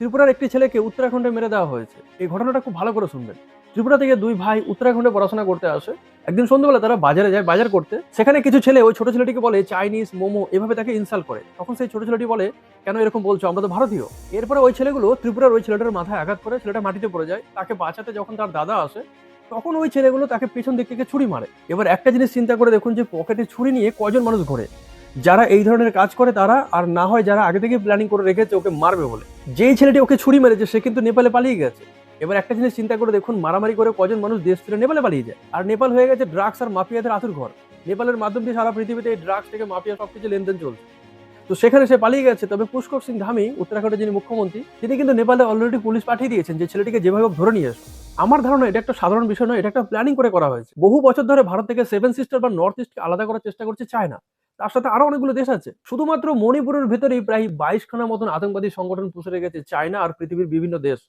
ত্রিপুরার একটি ছেলেকে উত্তরাখণ্ডে মেরে দেওয়া হয়েছে। এই ঘটনাটা খুব ভালো করে শুনবেন। ত্রিপুরা থেকে দুই ভাই উত্তরাখণ্ডে পড়াশোনা করতে আসে। একদিন সন্ধ্যাবেলা তারা বাজারে যায়, বাজার করতে। সেখানে কিছু ছেলে ওই ছোট ছেলেটিকে বলে, চাইনিজ, মোমো, এভাবে তাকে ইনসাল্ট করে। তখন সেই ছোট ছেলেটি বলে, কেন এরকম বলছো? আমরা তো ভারতীয়। এরপরে ওই ছেলেগুলো ত্রিপুরার ওই ছেলেটার মাথায় আঘাত করে, ছেলেটা মাটিতে পড়ে যায়। তাকে বাঁচাতে যখন তার দাদা আসে, তখন ওই ছেলেগুলো তাকে পেছন দিক থেকে ছুরি মারে। এবার একটা জিনিস চিন্তা করে দেখুন যে পকেটে ছুরি নিয়ে কজন মানুষ ঘোরে। যারা এই ধরনের কাজ করে তারা, আর না হয় যারা আগে থেকে প্ল্যানিং করে রেখেছে ওকে মারবে বলে। যেই ছেলেটি ওকে ছুরি মেরেছে, সে কিন্তু নেপালে পালিয়ে গেছে। এবার একটা জিনিস চিন্তা করে দেখুন, মারামারি করে কজন মানুষ দেশ ছেড়ে নেপালে পালিয়ে যায়? আর নেপাল হয়ে গেছে ড্রাগস আর মাফিয়াদের আতুর ঘর। নেপালের মাধ্যম দিয়ে সারা পৃথিবীতে এই ড্রাগস থেকে মাফিয়া সবকিছু লেনদেন চলছে। তো সেখানে সে পালিয়ে গেছে, তবে পুষ্কর সিং ধামি, উত্তরাখণ্ডের যিনি মুখ্যমন্ত্রী, তিনি কিন্তু নেপালে অলরেডি পুলিশ পাঠিয়ে দিয়েছেন যে ছেলেটিকে যেভাবে ধরে নিয়ে আসো আমার ধারণা এটা একটা সাধারণ বিষয় নয়, এটা একটা প্ল্যানিং করে করা হয়েছে। বহু বছর ধরে ভারত থেকে সেভেন সিস্টার বা নর্থ ইস্টকে আলাদা করার চেষ্টা করছে চায়না তার সাথে আরও অনেকগুলো দেশ আছে। শুধুমাত্র মণিপুরের ভেতরেই প্রায় বাইশ খানা মতন আতঙ্কবাদী সংগঠন পুষে রেখেছে চায়না আর পৃথিবীর বিভিন্ন দেশ।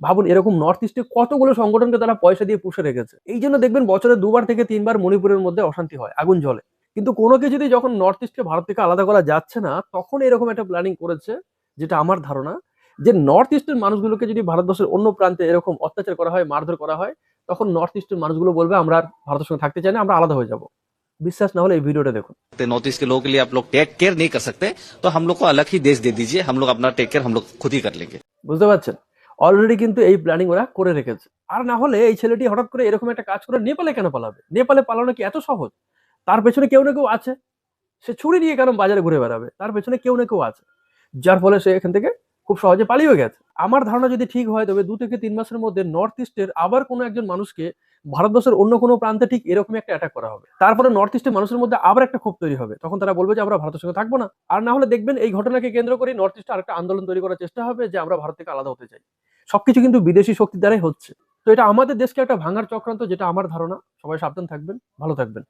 ভাবুন, এরকম নর্থ ইস্টে কতগুলো সংগঠনকে তারা পয়সা দিয়ে পুষে রেখেছে। এই জন্য দেখবেন বছরে দুবার থেকে তিনবার মণিপুরের মধ্যে অশান্তি হয়, আগুন জলে কিন্তু কোনো কিছুতে যখন নর্থ ইস্টকে ভারত থেকে আলাদা করা যাচ্ছে না, তখন এরকম একটা প্ল্যানিং করেছে, যেটা আমার ধারণা। যে নর্থ ইস্টের মানুষগুলোকে যদি ভারতবর্ষের অন্য প্রান্তে এরকম অত্যাচার করা হয় মারধর করা হয় তখন নর্থ ইস্টের মানুষগুলো বলবে আমরা আর ভারতের সঙ্গে থাকতে চাই না আমরা আলাদা হয়ে যাব বিশ্বাস না হলে এই ভিডিওটা দেখুন नॉर्थ ईस्ट के लोगों के लिए आप लोग टेक केयर नहीं कर सकते तो हम लोग को अलग ही देश दे दीजिए हम लोग अपना टेक केयर हम लोग खुद ही कर लेंगे বুঝতে পারছেন অলরেডি কিন্তু এই প্ল্যানিং ওরা করে রেখেছে আর না হলে এই ছেলেটি হঠাৎ করে এরকম একটা কাজ করে নেপালে কেন পালাবে নেপালে পালানো কি এত সহজ তার পেছনে কেউ না কেউ আছে সে ছুরি নিয়ে কেন বাজারে ঘুরে বেড়াবে তার পেছনে কেউ না কেউ আছে যার ফলে সে এখান থেকে খুব সহজে পালিয়ে গেছে। আমার ধারণা যদি ঠিক হয়, তবে দু থেকে তিন মাসের মধ্যে নর্থ ইস্টের আবার কোনো একজন মানুষকে ভারতবর্ষের অন্য কোনো প্রান্তে ঠিক এরকম একটা অ্যাটাক করা হবে। তারপরে নর্থ ইস্টের মানুষের মধ্যে আবার একটা ক্ষোভ তৈরি হবে। তখন তারা বলবে যে, আমরা ভারতের সঙ্গে থাকব না। আর না হলে দেখবেন এই ঘটনাকে কেন্দ্র করে নর্থ ইস্টে আরেকটা আন্দোলন তৈরি করার চেষ্টা হবে যে, আমরা ভারত থেকে আলাদা হতে চাই। সবকিছু কিন্তু বিদেশি শক্তির দ্বারাই হচ্ছে। তো এটা আমাদের দেশকে একটা ভাঙার চক্রান্ত, যেটা আমার ধারণা। সবাই সাবধান থাকবেন। ভালো থাকবেন।